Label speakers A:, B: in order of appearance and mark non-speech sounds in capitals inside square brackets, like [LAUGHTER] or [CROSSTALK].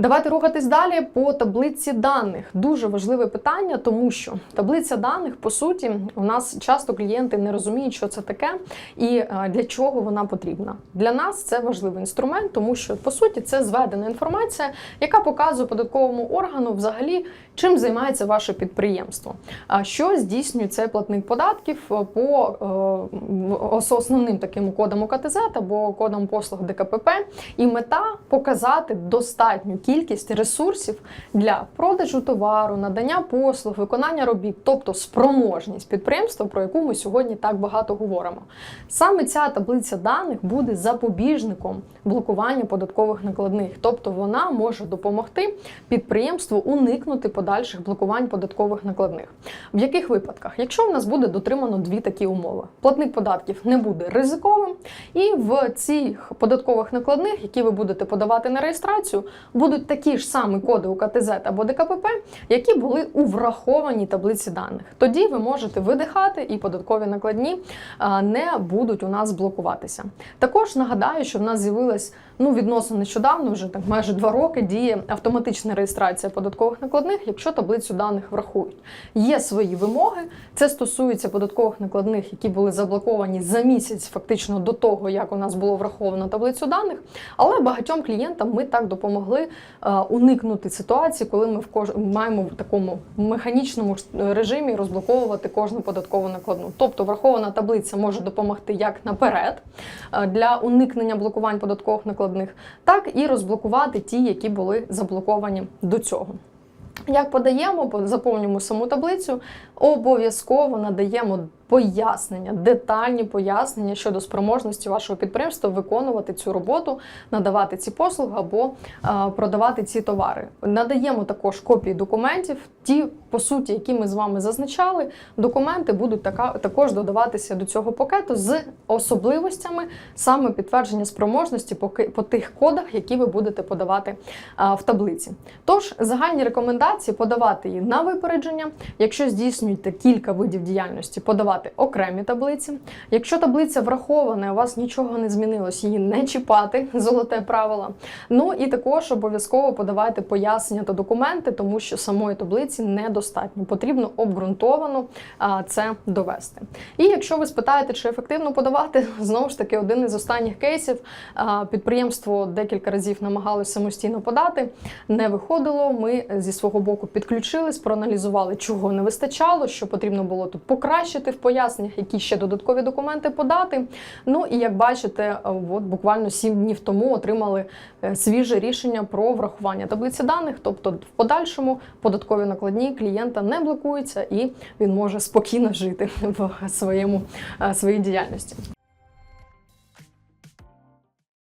A: Давайте рухатись далі по таблиці даних. Дуже важливе питання, тому що таблиця даних, по суті, у нас часто клієнти не розуміють, що це таке і е, для чого вона потрібна. Для нас це важливий інструмент, тому що по суті це зведена інформація, яка показує податковому органу взагалі, чим займається ваше підприємство. А що здійснює цей платник податків е, по е, основним таким кодам УКТЗ або кодам послуг ДКПП. І мета показати достатню кількість ресурсів для продажу товару, надання послуг, виконання робіт, тобто спроможність підприємства, про яку ми сьогодні так багато говоримо. Саме ця таблиця даних буде запобіжником блокування податкових накладних, тобто вона може допомогти підприємству уникнути подальших блокувань податкових накладних. В яких випадках? Якщо в нас буде дотримано дві такі умови: платник податків не буде ризиковим, і в цих податкових накладних, які ви будете подавати на реєстрацію, будуть такі ж самі коди УКТЗ або ДКПП, які були у врахованій таблиці даних. Тоді ви можете видихати, і податкові накладні не будуть у нас блокуватися. Також нагадаю, що в нас з'явилась ну відносно нещодавно, вже так майже два роки діє автоматична реєстрація податкових накладних, якщо таблицю даних врахують. Є свої вимоги. Це стосується податкових накладних, які були заблоковані за місяць, фактично до того, як у нас було враховано таблицю даних. Але багатьом клієнтам ми так допомогли е, уникнути ситуації, коли ми в кож... маємо в такому механічному режимі розблоковувати кожну податкову накладну. Тобто врахована таблиця може допомогти як наперед е, для уникнення блокувань податкових накладних, так і розблокувати ті, які були заблоковані до цього. Як подаємо, по- заповнюємо саму таблицю, обов'язково надаємо пояснення, детальні пояснення щодо спроможності вашого підприємства виконувати цю роботу, надавати ці послуги або е, продавати ці товари. Надаємо також копії документів, ті, по суті, які ми з вами зазначали. Документи будуть така, також додаватися до цього пакету з особливостями саме підтвердження спроможності по, по тих кодах, які ви будете подавати а, в таблиці. Тож загальні рекомендації подавати її на випередження. Якщо здійснюєте кілька видів діяльності, подавати окремі таблиці. Якщо таблиця врахована, у вас нічого не змінилось, її не чіпати, [LAUGHS] золоте правило. Ну і також обов'язково подавайте пояснення та документи, тому що самої таблиці недостатньо. Потрібно обґрунтовано це довести. І якщо ви спитаєте, чи ефективно подавати, [LAUGHS] знову ж таки, один із останніх кейсів підприємство декілька разів намагалось самостійно подати, не виходило. Ми зі свого боку підключились, проаналізували, чого не вистачало, що потрібно було тут покращити в поясненнях, які ще додаткові документи подати. Ну і як бачите, от буквально 7 днів тому отримали е, свіже рішення про врахування таблиці даних, тобто в подальшому податкові накладні клієнта не блокуються і він може спокійно жити [LAUGHS] в своєму е, своїй діяльності.